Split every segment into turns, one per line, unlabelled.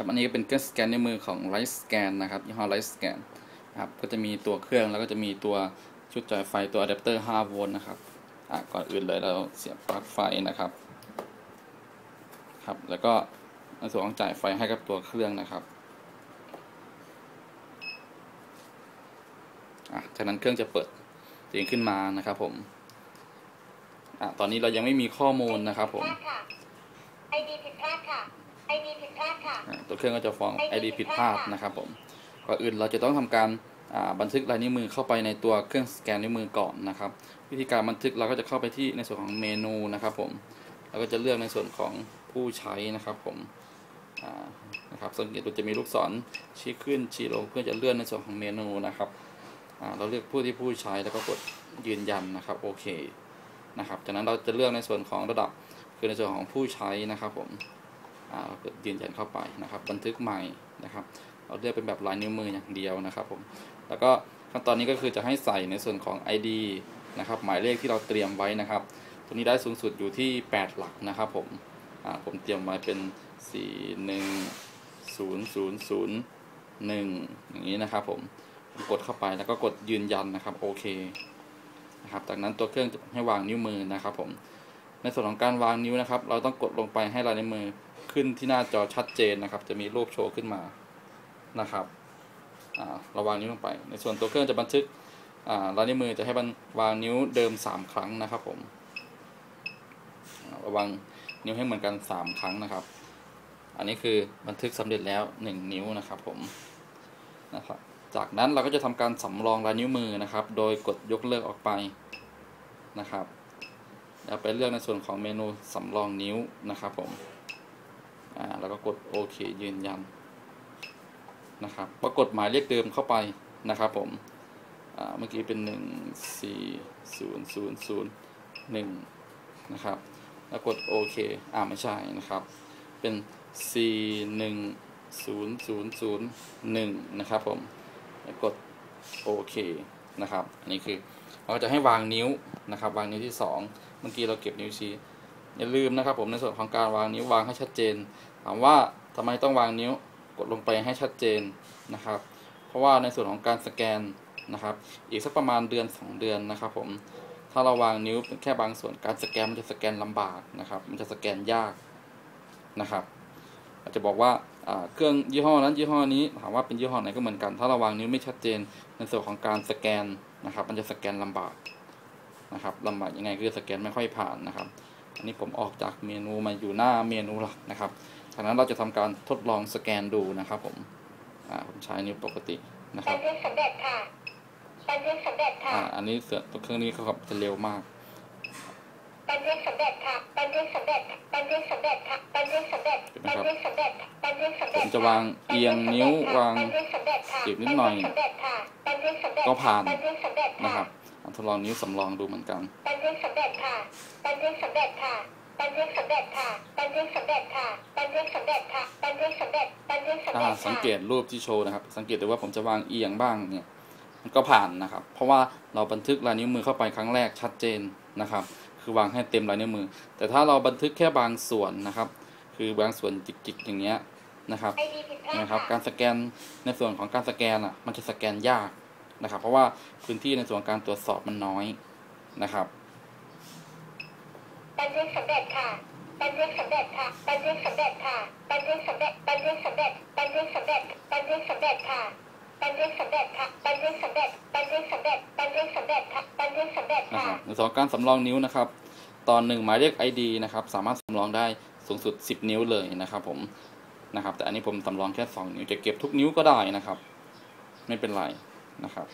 ครับอันนี้ก็เป็นเครื่องสแกนในมือของ Light Scan นะครับยี่ห้อ Light Scan ครับก็จะมีตัวเครื่องแล้วก็จะมีตัวชุดจ่ายไฟตัวอะแดปเตอร์5โวลต์นะครับอะก่อนอื่นเลยเราเสียบปลั๊กไฟนะครับครับแล้วก็ในส่วนของจ่ายไฟให้กับตัวเครื่องนะครับอะจากนั้นเครื่องจะเปิดเสียงขึ้นมานะครับผมอะตอนนี้เรายังไม่มีข้อมูลนะครับผม
ไอดีผิดพลาดค่ะ ไอดีผิดพลาดค่ะ
อ่าตัวเครื่องก็จะฟ้อง ID ผิดพลาดนะครับผมก่อนอื่นเราจะต้องทำการอ่าบันทึกลายนิ้วมือเข้าไปในตัวเครื่องสแกนนิ้วมือก่อนนะครับ วิธีการบันทึกเราก็จะเข้าไปที่ในส่วนของเมนูนะครับผมแล้วก็จะเลือกในส่วนของผู้ใช้นะครับผมอ่านะครับสังเกตดูจะมีลูกศรชี้ขึ้นชี้ลงเพื่อจะเลื่อนในส่วนของเมนูนะครับอ่าเราเลือกผู้ที่ผู้ใช้แล้วก็กดยืนยันนะครับโอเคนะครับจากนั้นเราจะเลือกในส่วนของระดับคือในส่วนของผู้ใช้นะครับผมอ่าเรากด ยืนยันเข้าไปนะครับ บันทึกใหม่นะครับเราเลือกเป็นแบบลายนิ้วมืออย่างเดียวนะครับผมแล้วก็ขั้นตอนนี้ก็คือจะให้ใส่ในส่วนของ ID นะครับหมายเลขที่เราเตรียมไว้นะครับ ตัวนี้ได้สูงสุดอยู่ที่ 8 หลักนะครับผมผมเตรียมไว้เป็น 4 1 0 0 0 1 อย่างนี้นะครับผมผมกดเข้าไปแล้วก็กดยืนยันนะครับโอเคนะครับจากนั้นตัวเครื่องจะให้วางนิ้วมือนะครับผมในส่วนของการวางนิ้วนะครับ เราต้องกดลงไปให้ลายนิ้วมือ ขึ้นที่หน้าจอชัดเจนนะครับ จะมีรูปโชว์ขึ้นมานะครับเราวางนิ้วลงไป ในส่วนตัวเครื่องจะบันทึกลายนิ้วมือจะให้บันวางนิ้วเดิม 3 ครั้งนะครับผมระวางนิ้วให้เหมือนกัน 3 ครั้งนะครับ อันนี้คือบันทึกสำเร็จแล้ว 1 นิ้วนะครับผมนะครับจากนั้นเราก็จะทำการสำรองลายนิ้วมือนะครับ โดยกดยกเลิกออกไปนะครับแล้วไปเลือกในส่วนของเมนูสำรองนิ้วนะครับผม แล้วก็กดโอเคยืนยันนะครับ ปรากฏหมายเลขเดิมเข้าไปนะครับผมเมื่อกี้เป็นหนึ่งสี่ศูนย์ศูนย์ศูนย์หนึ่งนะครับ แล้วกดโอเคอ่าไม่ใช่นะครับ เป็นสี่หนึ่งศูนย์ศูนย์ศูนย์หนึ่งนะครับผม แล้วกดโอเคนะครับ อันนี้คือเราจะให้วางนิ้วนะครับ วางนิ้วที่สองเมื่อกี้เราเก็บนิ้วชี้อย่าลืมนะครับผมในส่วนของการวางนิ้ววางให้ชัดเจน ถามว่าทำไมต้องวางนิ้วกดลงไปให้ชัดเจนนะครับ เพราะว่าในส่วนของการสแกนนะครับ อีกสักประมาณเดือน 2 เดือนนะครับผมถ้าเราวางนิ้วแค่บางส่วนการสแกนมันจะสแกนลำบากนะครับ มันจะสแกนยากนะครับ อาจจะบอกว่าเครื่องยี่ห้อนั้นยี่ห้อนี้ถามว่าเป็นยี่ห้อไหนก็เหมือนกัน ถ้าเราวางนิ้วไม่ชัดเจนในส่วนของการสแกนนะครับ มันจะสแกนลำบากนะครับลำบากยังไงคือสแกนไม่ค่อยผ่านนะครับ อันนี้ผมออกจากเมนูมาอยู่หน้าเมนูหลักนะครับ จากนั้นเราจะทำการทดลองสแกนดูนะครับผมอ่าผมใช้นิ้วปกตินะค
บั
รั
น
บ
ทึกสำเร็จค่ะบันทึกสำเร็จค่ะ
อ่าอันนี้เสือตัวเครื่องนี้เขาจะเร็วมาก
บันทึกสำเร็จค่ะบันทึกสำเร็จบันทึกสำเร็จค่ะบันทึกสำเร็จบันทึกสำเร็จบันทึกสำเร็จ
ผมจะวางเอียงนิ้ววาง
บันทึกสำเร็จค่ะ
อีกนิดหน่อย
บันทึกสำเร็จค่ะบันทึกสำเร็จ
ก็ผ่าน
บันทึกสำเร็จ
นะ
ค่ะ
ครับอ่าทดลองนิ้วสำรองดูเหมือนกัน
บันทึกสำเร็จค่ะบันทึกสำเร็จค่ะ บันทึกสำเร็จค่ะบันทึกสำเร็จค่ะบันทึกสำเร็จค่ะบันทึกสำเร็จบันทึกสำ
อ่า
เร็จค่ะ
สังเกตรูปที่โชว์นะครับ สังเกตดูว่าผมจะวางเอียงบ้างเนี่ยมันก็ผ่านนะครับ เพราะว่าเราบันทึกลายนิ้วมือเข้าไปครั้งแรกชัดเจนนะครับ คือวางให้เต็มลายนิ้วมือ แต่ถ้าเราบันทึกแค่บางส่วนนะครับ คือบางส่วนจิกๆอย่างเงี้ยนะครับ
ไอดีผิดพลาด
นะครับ
ค่ะ
การสแกนในส่วนของการสแกนอะมันจะสแกนยากนะครับ เพราะว่าพื้นที่ในส่วนการตรวจสอบมันน้อยนะครับ
บันทึกสำเร็จค่ะบันทึกสำเร็จค่ะบันทึกสำเร็จค่ะบันทึกสำเร็จบันทึกสำเร็จบันทึกสำเร็จบันทึกสำเร็จค่ะบันทึกสำเร็จค่ะบันทึกสำเร็จบันทึกสำเร็จบันทึกสำเร็จค่ะบันทึกสำเร็จค่ะ
ในส่วนของการสำรองนิ้วนะครับ ตอนหนึ่งหมายเลข ID นะครับ สามารถสำรองได้สูงสุด 10 นิ้วเลยนะครับ ผมนะครับ แต่อันนี้ผมสำรองแค่ 2 นิ้วจะเก็บทุกนิ้วก็ได้นะครับ ไม่เป็นไรนะครับ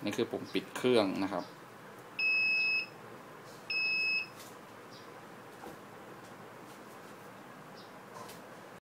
นนี้คือผมปิดเครื่องนะครับ